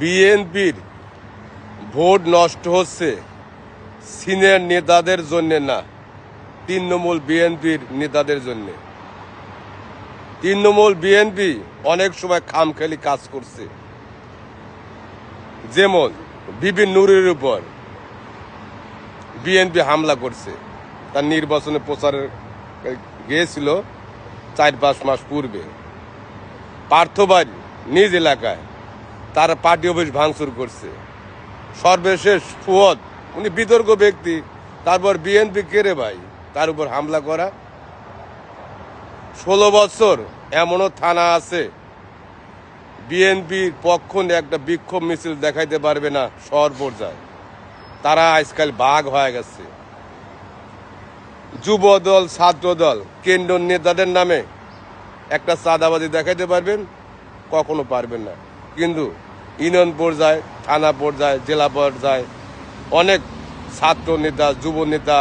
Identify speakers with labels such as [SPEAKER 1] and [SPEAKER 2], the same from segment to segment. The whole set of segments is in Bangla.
[SPEAKER 1] বিএনপির ভোট নষ্ট হচ্ছে, সিনিয়র নেতাদের জন্য না, তৃণমূল বিএনপির নেতাদের জন্য। তৃণমূল বিএনপি অনেক সময় খামখেয়ালি কাজ করছে। যেমন বিপিন নুরের উপর বিএনপি হামলা করছে। তার নির্বাচনে প্রচারে গিয়েছিল চার পাঁচ মাস পূর্বে। পার্থবাড়ি নিজ এলাকায় তার পার্টি অফিস ভাঙচুর করছে। সর্বশেষ ফুয়দ, উনি বিতর্ক ব্যক্তি, তারপর বিএনপি কেড়ে ভাই? তার উপর হামলা করা। ষোলো বছর এমনও থানা আছে। বিএনপির পক্ষ একটা বিক্ষোভ মিছিল দেখাইতে পারবে না শহর পর্যায়ে। তারা আজকাল বাঘ হয়ে গেছে। যুব দল ছাত্র দল কেন্দ্র নেতাদের নামে একটা চাঁদাবাজি দেখাইতে পারবেন, কখনো পারবেন না। কিন্তু ইউনিয়ন পর্যায়ে থানা পর্যায়ে জেলা পর্যায়ে অনেক ছাত্র নেতা, যুব নেতা,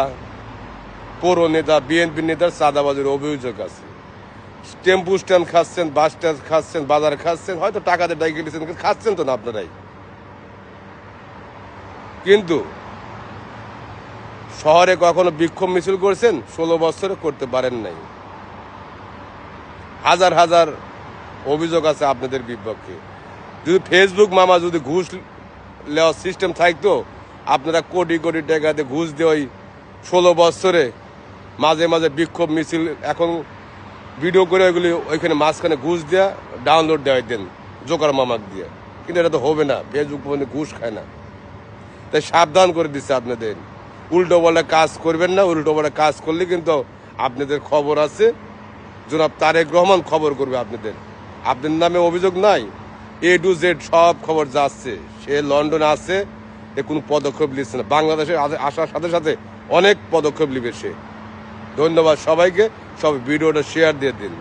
[SPEAKER 1] পৌর নেতা, বিএনপি নেতার চাঁদাবাজির অভিযোগ আছে। টেম্পু স্ট্যান্ড খাচ্ছেন, বাস স্ট্যান্ড খাচ্ছেন, বাজার খাচ্ছেন, হয়তো টাকাতে ডাইকে কিন্তু খাচ্ছেন তো না আপনারাই। কিন্তু শহরে কখনো বিক্ষোভ মিছিল করছেন, ষোলো বছরে করতে পারেন নাই। হাজার হাজার অভিযোগ আছে আপনাদের বিপক্ষে। যদি ফেসবুক মামা যদি ঘুষ নেওয়ার সিস্টেম থাকতো, আপনারা কোটি কোটি টাকাতে ঘুষ দিয়ে ওই ষোলো বছরে মাঝে মাঝে বিক্ষোভ মিছিল, এখন ভিডিও করে ওইগুলি ওইখানে মাঝখানে ঘুষ দেওয়া ডাউনলোড দেওয়াই দেন জোকার মামাক দিয়ে। কিন্তু এটা তো হবে না ফেসবুক মানে ঘুষ খায় না। তাই সাবধান করে দিচ্ছে আপনাদের। উল্টো বলে কাজ করবেন না, উল্টো বলে কাজ করলে কিন্তু আপনাদের খবর আছে। জনাব তারেক রহমান খবর করবে আপনাদের। আপনার নামে অভিযোগ নাই। এ টু জেড সব খবর যাচ্ছে। সে লন্ডনে আছে, এ কোনো পদক্ষেপ নিচ্ছে না। বাংলাদেশে আসার সাথে সাথে অনেক পদক্ষেপ নিবে সে। ধন্যবাদ সবাইকে সব ভিডিওটা শেয়ার দিয়ে দিন।